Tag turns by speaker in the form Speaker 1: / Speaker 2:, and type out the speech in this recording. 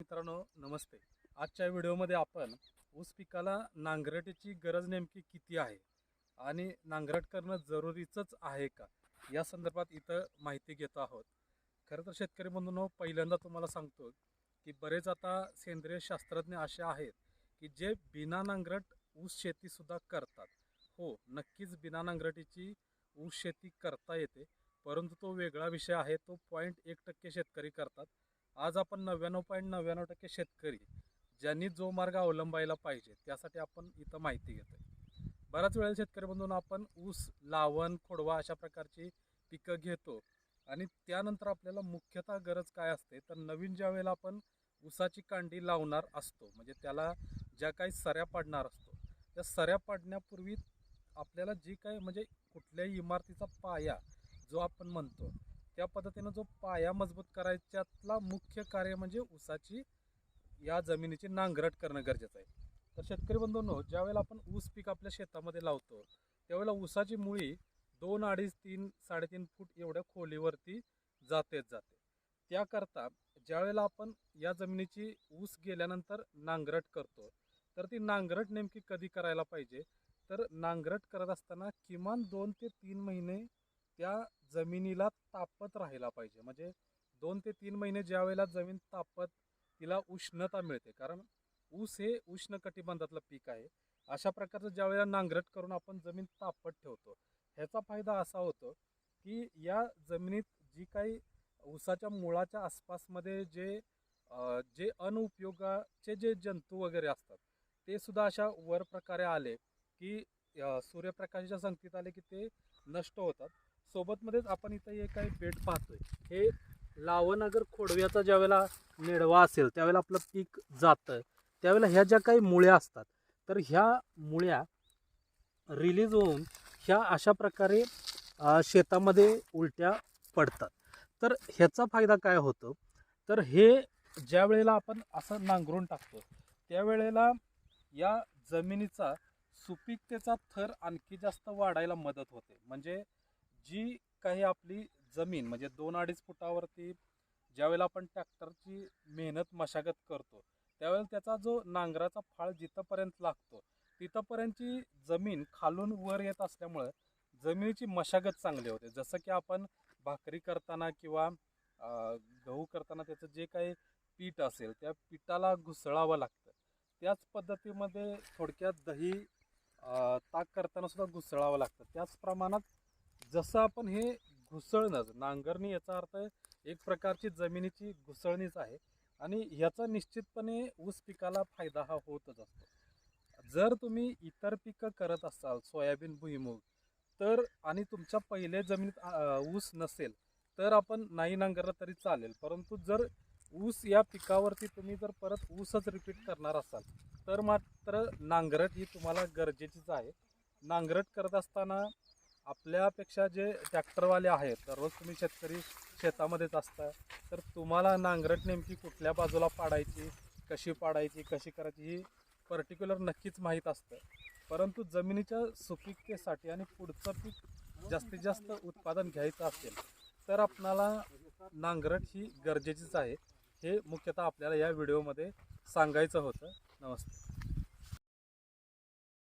Speaker 1: मित्रांनो नमस्ते. आजच्या व्हिडिओमध्ये आपण ऊस पिकाला नांगरटीची गरज नेमकी किती आहे आणि नांगरट करणं जरुरीचंच आहे का? या संदर्भात इथं माहिती घेत आहोत. खरं तर शेतकरी बंधूंनो पहिल्यांदा तुम्हाला सांगतो की बरेच आता सेंद्रिय शास्त्रज्ञ असे आहेत की जे बिना नांगरट ऊस शेतीसुद्धा करतात. हो नक्कीच बिना नांगरटीची ऊस शेती करता येते परंतु तो वेगळा विषय आहे. तो पॉईंट एक टक्के शेतकरी करतात. आज आपण नव्याण्णव पॉईंट नव्याण्णव टक्के शेतकरी ज्यांनी जो मार्ग अवलंबायला पाहिजे त्यासाठी आपण इथं माहिती घेतोय. बऱ्याच वेळेला शेतकरी बंधून आपण ऊस लावण खोडवा अशा प्रकारची पिकं घेतो आणि त्यानंतर आपल्याला मुख्यतः गरज काय असते? तर नवीन ज्या वेळेला आपण ऊसाची कांडी लावणार असतो म्हणजे त्याला ज्या काही सऱ्या पाडणार असतो त्या सऱ्या पाडण्यापूर्वी आपल्याला जी काही म्हणजे कुठल्याही इमारतीचा पाया जो आपण म्हणतो त्या पद्धतीनं जो पाया मजबूत करायच्यातला मुख्य कार्य म्हणजे ऊसाची या जमिनीची नांगरट करणं गरजेचं आहे. तर शेतकरी बंधूंनो ज्यावेळेला आपण ऊस पीक आपल्या शेतामध्ये लावतो त्यावेळेला ऊसाची मुळी दोन अडीच तीन साडेतीन फूट एवढ्या खोलीवरती जातेच जाते. त्याकरता ज्यावेळेला आपण या जमिनीची ऊस गेल्यानंतर नांगरट करतो तर ती नांगरट नेमकी कधी करायला पाहिजे? तर नांगरट करत असताना किमान दोन ते तीन महिने त्या जमिनीला तापत राहायला पाहिजे. म्हणजे दोन ते तीन महिने ज्या वेळेला जमीन तापत तिला उष्णता मिळते. कारण ऊस हे उष्ण कटिबंधातलं पीक आहे. अशा प्रकारचं ज्या वेळेला नांगरट करून आपण जमीन तापत ठेवतो ह्याचा फायदा असा होतो की या जमिनीत जी काही ऊसाच्या मुळाच्या आसपासमध्ये जे जे अनुपयोगाचे जे जंतू वगैरे असतात ते सुद्धा अशा वर प्रकारे आले की सूर्यप्रकाशाच्या संगतीत आले की ते नष्ट होतात. सोबतमध्येच आपण इथं हे काही बेड पाहतोय. हे लावनगर अगर खोडव्याचा ज्यावेळेला नेडवा असेल त्यावेळेला आपलं पीक जातं. त्यावेळेला ह्या ज्या काही मुळ्या असतात तर ह्या मुळ्या रिलीज होऊन ह्या अशा प्रकारे शेतामध्ये उलट्या पडतात. तर ह्याचा फायदा काय होतो? तर हे ज्या वेळेला आपण असं नांगरून टाकतो त्यावेळेला या जमिनीचा सुपीकतेचा थर आणखी जास्त वाढायला मदत होते. म्हणजे जी काही आपली जमीन म्हणजे दोन अडीच फुटावरती ज्यावेळेला आपण ट्रॅक्टरची मेहनत मशागत करतो त्यावेळेला त्याचा जो नांगराचा फाळ जिथंपर्यंत लागतो तिथंपर्यंतची जमीन खालून वर येत असल्यामुळं जमिनीची मशागत चांगली होते. जसं की आपण भाकरी करताना किंवा गहू करताना त्याचं जे काही पीठ असेल त्या पिठाला घुसळावं लागतं. त्याच पद्धतीमध्ये थोडक्यात दही ताक करताना सुद्धा घुसळावं लागतं. त्याच प्रमाणात जसं आपण हे घुसळणंच नांगरणी याचा अर्थ एक प्रकारची जमिनीची घुसळणीच आहे. आणि याचा निश्चितपणे ऊस पिकाला फायदा हा होतच असतो. जर तुम्ही इतर पिकं करत असाल सोयाबीन भुईमूग तर आणि तुमच्या पहिले जमिनीत ऊस नसेल तर आपण नाही नांगरलं तरी चालेल. परंतु जर ऊस या पिकावरती तुम्ही जर परत ऊसच रिपीट करणार असाल तर मात्र नांगरट ही तुम्हाला गरजेचीच आहे. नांगरट करत असताना आपल्यापेक्षा जे ट्रॅक्टरवाले आहेत दररोज तुम्ही शेतकरी शेतामध्येच असता तर तुम्हाला नांगरट नेमकी कुठल्या बाजूला पाडायची कशी पाडायची कशी करायची ही पर्टिक्युलर नक्कीच माहीत असतं. परंतु जमिनीच्या सुपीकतेसाठी आणि पुढचं पीक जास्तीत जास्त उत्पादन घ्यायचं असेल तर आपणाला नांगरट ही गरजेचीच आहे हे मुख्यतः आपल्याला या व्हिडिओमध्ये सांगायचं होतं. नमस्ते.